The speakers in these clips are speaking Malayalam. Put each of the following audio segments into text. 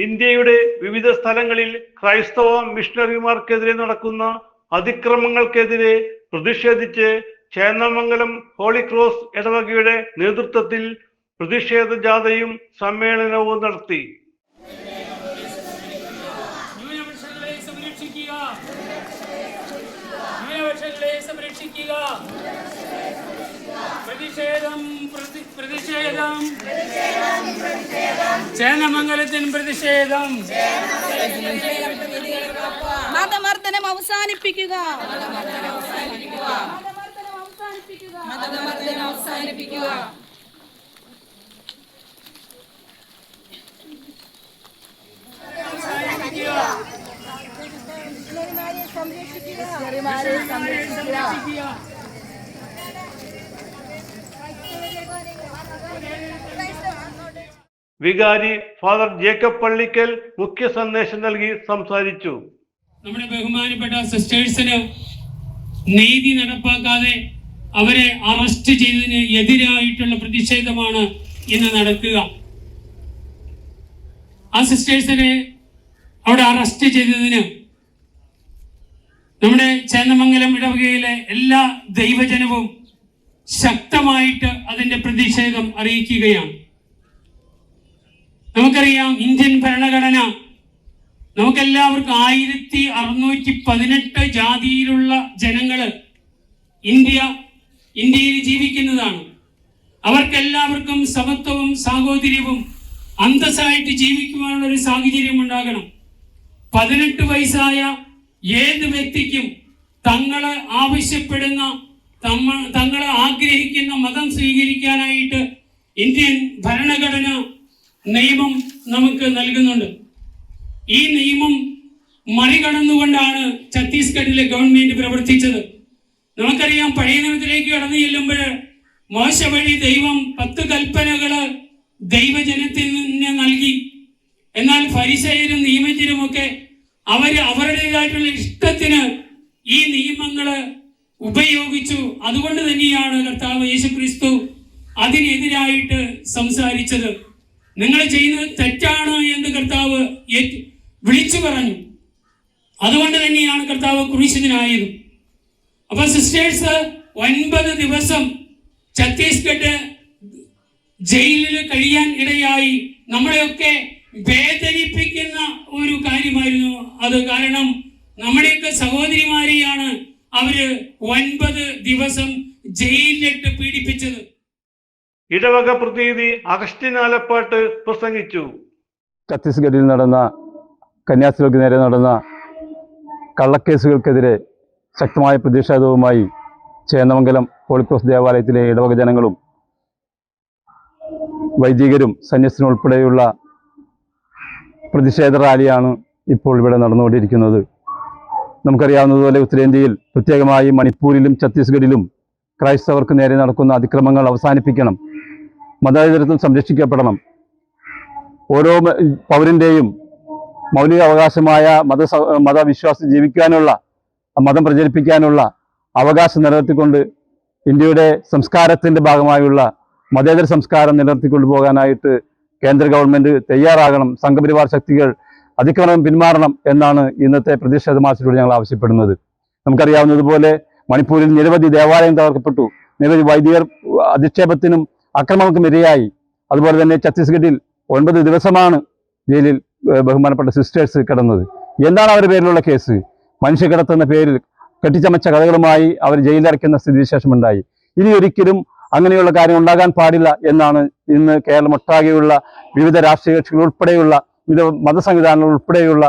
ഇന്ത്യയുടെ വിവിധ സ്ഥലങ്ങളിൽ ക്രൈസ്തവ മിഷണറിമാർക്കെതിരെ നടക്കുന്ന അതിക്രമങ്ങൾക്കെതിരെ പ്രതിഷേധിച്ച് ചേന്നമംഗലം ഹോളി ക്രോസ് ഇടവകയുടെ നേതൃത്വത്തിൽ പ്രതിഷേധ ജാഥയും സമ്മേളനവും നടത്തി ന്യൂനപക്ഷങ്ങളെ സംരക്ഷിക്കുക ന്യൂനപക്ഷങ്ങളെ സംരക്ഷിക്കുക. പ്രതിഷേധം പ്രതി- പ്രതിഷേധം. ചേന്നമംഗലത്തിന് പ്രതിഷേധം. മതമർദ്ദനം അവസാനിപ്പിക്കുക. മതമർദ്ദനം അവസാനിപ്പിക്കുക. വികാരി ഫാദർ ജേക്കബ് പള്ളിക്കൽ മുഖ്യ സന്ദേശം നൽകി സംസാരിച്ചു. നമ്മുടെ ബഹുമാനപ്പെട്ട സിസ്റ്റേഴ്സിന് നീതി നടപ്പാക്കാതെ അവരെ അറസ്റ്റ് ചെയ്തതിന് എതിരായിട്ടുള്ള പ്രതിഷേധമാണ് ഇന്ന് നടക്കുക. ആ സിസ്റ്റേഴ്സിനെ അവിടെ അറസ്റ്റ് ചെയ്തതിന് നമ്മുടെ ചേന്നമംഗലം ഇടവകയിലെ എല്ലാ ദൈവജനവും ശക്തമായിട്ട് അതിന്റെ പ്രതിഷേധം അറിയിക്കുകയാണ്. നമുക്കറിയാം ഇന്ത്യൻ ഭരണഘടന നമുക്കെല്ലാവർക്കും ആയിരത്തി അറുന്നൂറ്റി പതിനെട്ട് ജാതിയിലുള്ള ജനങ്ങൾ ഇന്ത്യ ഇന്ത്യയിൽ ജീവിക്കുന്നതാണ്. അവർക്കെല്ലാവർക്കും സമത്വവും സാഹോദര്യവും അന്തസ്സായിട്ട് ജീവിക്കുവാനുള്ള ഒരു സാഹചര്യം ഉണ്ടാകണം. പതിനെട്ട് വയസ്സായ ഏത് വ്യക്തിക്കും തങ്ങളെ ആവശ്യപ്പെടുന്ന തങ്ങളെ ആഗ്രഹിക്കുന്ന മതം സ്വീകരിക്കാനായിട്ട് ഇന്ത്യൻ ഭരണഘടന നിയമം നമുക്ക് നൽകുന്നുണ്ട്. ഈ നിയമം മറികടന്നുകൊണ്ടാണ് ഛത്തീസ്ഗഡിലെ ഗവൺമെന്റ് പ്രവർത്തിച്ചത്. നമുക്കറിയാം പഴയ നിയമത്തിലേക്ക് കടന്നു ചെല്ലുമ്പോൾ മോശ വഴി ദൈവം പത്ത് കൽപ്പനകൾ ദൈവജനത്തിന് നൽകി. എന്നാൽ ഫരിസയരും നിയമജ്ഞരുമൊക്കെ അവർ അവരുടേതായിട്ടുള്ള ഇഷ്ടത്തിന് ഈ നിയമങ്ങൾ ഉപയോഗിച്ചു. അതുകൊണ്ട് തന്നെയാണ് കർത്താവ് യേശു ക്രിസ്തു അതിനെതിരായിട്ട് സംസാരിച്ചത്. നിങ്ങൾ ചെയ്യുന്നത് തെറ്റാണ് എന്ന് കർത്താവ് വിളിച്ചു പറഞ്ഞു. അതുകൊണ്ട് തന്നെയാണ് കർത്താവ് ക്രൂശിതനായത്. അപ്പൊ സിസ്റ്റേഴ്സ് ഒൻപത് ദിവസം ഛത്തീസ്ഗഡ് ജയിലിൽ കഴിയാൻ ഇടയായി. നമ്മളെയൊക്കെ വേദനിപ്പിക്കുന്ന ഒരു കാര്യമായിരുന്നു അത് കാരണം നമ്മുടെയൊക്കെ സഹോദരിമാരെയാണ് അവർ ഒൻപത് ദിവസം ജയിലിലിട്ട് പീഡിപ്പിച്ചത്. ഇടവക പ്രതിനിധി അഗസ്റ്റിൻ ആലപ്പാട്ട് പ്രസംഗിച്ചു. ഛത്തീസ്ഗഡിൽ നടന്ന കന്യാസ്ത്രീകൾക്ക് നേരെ നടന്ന കള്ളക്കേസുകൾക്കെതിരെ ശക്തമായ പ്രതിഷേധവുമായി ചേന്നമംഗലം ഹോളിക്രോസ് ദേവാലയത്തിലെ ഇടവക ജനങ്ങളും വൈദികരും സന്യസിനും ഉൾപ്പെടെയുള്ള പ്രതിഷേധ റാലിയാണ് ഇപ്പോൾ ഇവിടെ നടന്നുകൊണ്ടിരിക്കുന്നത്. നമുക്കറിയാവുന്നതുപോലെ ഉത്തരേന്ത്യയിൽ പ്രത്യേകമായി മണിപ്പൂരിലും ഛത്തീസ്ഗഡിലും ക്രൈസ്തവർക്ക് നേരെ നടക്കുന്ന അതിക്രമങ്ങൾ അവസാനിപ്പിക്കണം. മതാചരിത്വം സംരക്ഷിക്കപ്പെടണം. ഓരോ പൗരന്റെയും മൗലിക അവകാശമായ മത മതവിശ്വാസം ജീവിക്കാനുള്ള മതം പ്രചരിപ്പിക്കാനുള്ള അവകാശം നിലനിർത്തിക്കൊണ്ട് ഇന്ത്യയുടെ സംസ്കാരത്തിന്റെ ഭാഗമായുള്ള മതേതര സംസ്കാരം നിലനിർത്തിക്കൊണ്ടു പോകാനായിട്ട് കേന്ദ്ര ഗവൺമെന്റ് തയ്യാറാകണം സംഘപരിവാർ ശക്തികൾ അതിക്രമം പിന്മാറണം എന്നാണ് ഇന്നത്തെ പ്രതിഷേധ മാർച്ചിലൂടെ ഞങ്ങൾ ആവശ്യപ്പെടുന്നത്. നമുക്കറിയാവുന്നതുപോലെ മണിപ്പൂരിൽ നിരവധി ദേവാലയം തകർക്കപ്പെട്ടു. നിരവധി വൈദികർ അധിക്ഷേപത്തിനും അക്രമങ്ങൾക്കും ഇരയായി. അതുപോലെ തന്നെ ഛത്തീസ്ഗഡിൽ ഒൻപത് ദിവസമാണ് ജയിലിൽ ബഹുമാനപ്പെട്ട സിസ്റ്റേഴ്സ് കിടന്നത്. എന്താണ് അവരുടെ പേരിലുള്ള കേസ്? മനുഷ്യ കിടത്തുന്ന പേരിൽ കെട്ടിച്ചമച്ച കഥകളുമായി അവർ ജയിലിലടയ്ക്കുന്ന സ്ഥിതിവിശേഷമുണ്ടായി. ഇനി ഒരിക്കലും അങ്ങനെയുള്ള കാര്യം ഉണ്ടാകാൻ പാടില്ല എന്നാണ് ഇന്ന് കേരളമൊട്ടാകെയുള്ള വിവിധ രാഷ്ട്രീയ കക്ഷികൾ ഉൾപ്പെടെയുള്ള വിവിധ മതസംവിധാനങ്ങൾ ഉൾപ്പെടെയുള്ള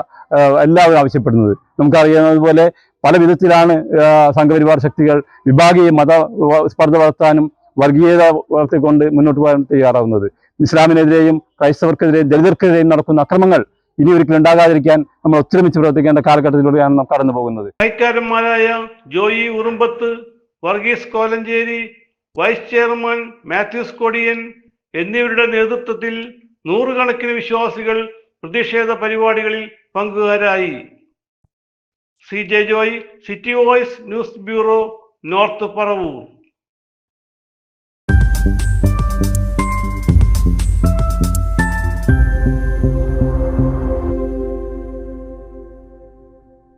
എല്ലാവരും ആവശ്യപ്പെടുന്നത്. നമുക്കറിയാവുന്നതുപോലെ പല വിധത്തിലാണ് സംഘപരിവാർ ശക്തികൾ വിഭാഗീയ മത സ്പർദ്ധ വളർത്താനും വർഗീയത വളർത്തിക്കൊണ്ട് മുന്നോട്ട് പോകാൻ തയ്യാറാവുന്നത്. ഇസ്ലാമിനെതിരെയും ക്രൈസ്തവർക്കെതിരെയും ദളിതർക്കെതിരെയും നടക്കുന്ന അക്രമങ്ങൾ ഇനി ഒരിക്കലും ഉണ്ടാകാതിരിക്കാൻ നമ്മൾ ഒത്തൊരുമിച്ച് പ്രവർത്തിക്കേണ്ട കാലഘട്ടത്തിലൂടെയാണ് നാം കടന്നു പോകുന്നത് ജോയി ഉറുമ്പത്ത് വർഗീസ് കോലഞ്ചേരി വൈസ് ചെയർമാൻ മാത്യൂസ് കൊടിയൻ എന്നിവരുടെ നേതൃത്വത്തിൽ നൂറുകണക്കിന് വിശ്വാസികൾ പ്രതിഷേധ പരിപാടികളിൽ പങ്കുകാരായി. C J Joy city voice news bureau north Paravur.